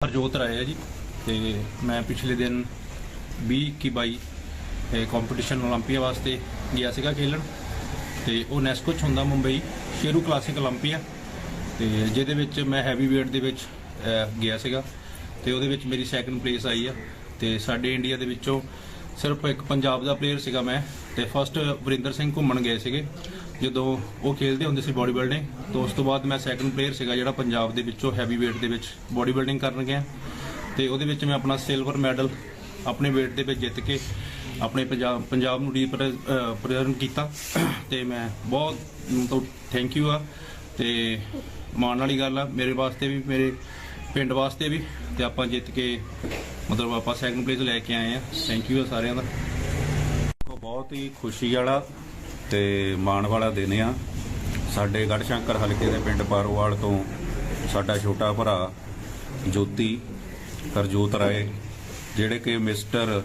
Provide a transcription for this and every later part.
ਹਰਜੋਤ ਰਾਏ ਹੈ ਜੀ ਤੇ ਮੈਂ ਪਿਛਲੇ ਦਿਨ 20 21 22 ਕੰਪੀਟੀਸ਼ਨ 올림픽 ਵਾਸਤੇ ਗਿਆ ਸੀਗਾ ਖੇਲਣ ਤੇ ਉਹ ਨੈਸਕੋ ਚ ਹੁੰਦਾ ਮੁੰਬਈ ਸ਼ੇਰੂ ਕਲਾਸਿਕ 올림픽 ਤੇ ਜਿਹਦੇ ਵਿੱਚ ਮੈਂ ਹੈਵੀ weight ਦੇ ਵਿੱਚ ਅਹ, ਗਿਆ ਸੀਗਾ ਤੇ ਉਹਦੇ ਵਿੱਚ ਮੇਰੀ ਸੈਕੰਡ ਪਲੇਸ ਆਈ ਆ ਤੇ ਸਾਡੇ ਇੰਡੀਆ ਦੇ ਵਿੱਚੋਂ ਸਿਰਫ ਇੱਕ ਪੰਜਾਬ ਦਾ ਪਲੇਅਰ ਸੀਗਾ ਮੈਂ ਤੇ ਫਸਟ ਵਰਿੰਦਰ ਸਿੰਘ ਘੁੰਮਣ ਗਏ ਸੀਗੇ ਜਦੋਂ ਉਹ ਖੇਡਦੇ ਹੁੰਦੇ ਸੀ ਬਾਡੀ ਬਿਲਡਿੰਗ ਤੋਂ ਉਸ ਤੋਂ ਬਾਅਦ ਮੈਂ ਸੈਕੰਡ ਪਲੇਅਰ ਸੀਗਾ ਜਿਹੜਾ ਪੰਜਾਬ ਦੇ ਵਿੱਚੋਂ ਹੈਵੀ weight ਦੇ ਵਿੱਚ ਬਾਡੀ ਬਿਲਡਿੰਗ ਕਰਨ ਗਿਆ। ਤੇ ਉਹਦੇ ਵਿੱਚ ਮੈਂ ਆਪਣਾ ਸਿਲਵਰ ਮੈਡਲ ਆਪਣੇ weight ਦੇ ਵਿੱਚ ਜਿੱਤ ਕੇ ਆਪਣੇ ਪੰਜਾਬ ਪੰਜਾਬ ਨੂੰ ਰਿਪਰੈਜ਼ੈਂਟ ਕੀਤਾ। ਤੇ ਮੈਂ ਬਹੁਤ ਮਤਲਬ ਥੈਂਕ ਯੂ ਆ। ਤੇ ਮਾਣ ਵਾਲੀ ਗੱਲ ਆ, ਮੇਰੇ ਵਾਸਤੇ ਵੀ, ਮੇਰੇ ਪਿੰਡ ਵਾਸਤੇ ਵੀ। ਤੇ ਆਪਾਂ ਜਿੱਤ ਕੇ ਮਤਲਬ ਆਪਾਂ ਸੈਕੰਡ ਪਲੇਸ ਲੈ ਕੇ ਆਏ ਆ। ਥੈਂਕ ਯੂ ਆ ਸਾਰਿਆਂ ਦਾ। ਕੋ ਬਹੁਤ ਹੀ ਖੁਸ਼ੀ ਵਾਲਾ ਤੇ ਮਾਣ ਵਾਲਾ ਦਿਨ ਆ। ਸਾਡੇ ਗੜਸ਼ੰਕਰ ਹਲਕੇ ਦੇ ਪਿੰਡ ਪਾਰੋਵਾਲ ਤੋਂ ਸਾਡਾ ਛੋਟਾ ਭਰਾ ਜੋਤੀ, ਹਰਜੋਤ ਰਾਏ, ਜਿਹੜੇ ਕਿ ਮਿਸਟਰ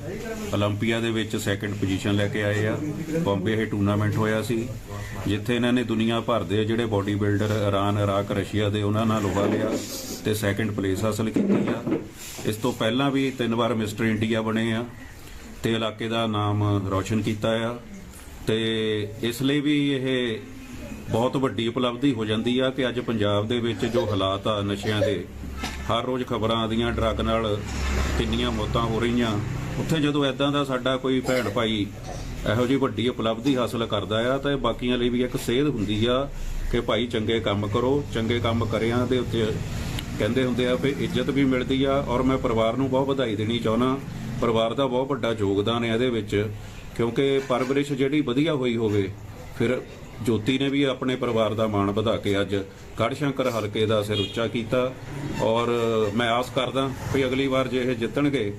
올림픽ਆ ਦੇ ਵਿੱਚ ਸੈਕੰਡ ਪੋਜੀਸ਼ਨ ਲੈ ਕੇ ਆਏ ਆ। ਬੰਬੇ ਇਹ ਟੂਰਨਾਮੈਂਟ ਹੋਇਆ ਸੀ, ਜਿੱਥੇ ਇਹਨਾਂ ਨੇ ਦੁਨੀਆ ਭਰ ਦੇ ਜਿਹੜੇ body builder Iran, Iraq, Russia ਦੇ ਉਹਨਾਂ ਨਾਲ ਲੋਹਾ ਲਿਆ ਤੇ ਸੈਕੰਡ ਪਲੇਸ ਹਾਸਲ ਕੀਤੀ ਆ। ਇਸ ਤੋਂ ਪਹਿਲਾਂ ਵੀ ਤਿੰਨ ਵਾਰ ਮਿਸਟਰ ਇੰਡੀਆ ਬਣੇ ਆ ਤੇ ਇਲਾਕੇ ਦਾ ਨਾਮ ਰੌਸ਼ਨ ਕੀਤਾ ਆ। ਤੇ ਇਸ ਲਈ ਵੀ ਇਹ ਬਹੁਤ ਵੱਡੀ ਉਪਲਬਧੀ ਹੋ ਜਾਂਦੀ ਆ ਕਿ ਅੱਜ ਪੰਜਾਬ ਦੇ ਵਿੱਚ ਜੋ ਹਾਲਾਤ ਆ ਨਸ਼ਿਆਂ ਦੇ, ਹਰ ਰੋਜ਼ ਖਬਰਾਂ ਆਦੀਆਂ ਡਰੱਗ ਨਾਲ ਕਿੰਨੀਆਂ ਮੌਤਾਂ ਹੋ ਰਹੀਆਂ। ਉੱਥੇ ਜਦੋਂ ਐਦਾਂ ਦਾ ਸਾਡਾ ਕੋਈ ਭੈਣ ਭਾਈ ਇਹੋ ਜਿਹੀ ਵੱਡੀ ਉਪਲਬਧੀ ਹਾਸਲ ਕਰਦਾ ਆ, ਤਾਂ ਇਹ ਬਾਕੀਆਂ ਲਈ ਵੀ ਇੱਕ ਸੇਧ ਹੁੰਦੀ ਆ ਕਿ ਭਾਈ ਚੰਗੇ ਕੰਮ ਕਰੋ, ਚੰਗੇ ਕੰਮ ਕਰਿਆਂ ਦੇ ਉੱਤੇ ਕਹਿੰਦੇ ਹੁੰਦੇ ਆ ਵੀ ਇੱਜ਼ਤ ਵੀ ਮਿਲਦੀ ਆ ਔਰ ਮੈਂ ਪਰਿਵਾਰ ਨੂੰ ਬਹੁਤ ਵਧਾਈ ਦੇਣੀ ਚਾਹੁੰਦਾ। ਪਰਿਵਾਰ ਦਾ ਬਹੁਤ ਵੱਡਾ ਯੋਗਦਾਨ ਹੈ ਇਹਦੇ ਵਿੱਚ। ਕਿਉਂਕਿ ਪਰਵਰਿਸ਼ ਜਿਹੜੀ ਵਧੀਆ ਹੋਈ ਹੋਵੇ, ਫਿਰ ਜੋਤੀ ਨੇ ਵੀ ਆਪਣੇ ਪਰਿਵਾਰ ਦਾ ਮਾਣ ਵਧਾ ਕੇ ਅੱਜ ਗੜਸ਼ੰਕਰ ਹਲਕੇ ਦਾ ਸਿਰ ਉੱਚਾ ਕੀਤਾ। ਔਰ ਮੈਂ ਆਸ ਕਰਦਾ ਵੀ ਅਗਲੀ ਵਾਰ ਜੇ ਇਹ ਜਿੱਤਣਗੇ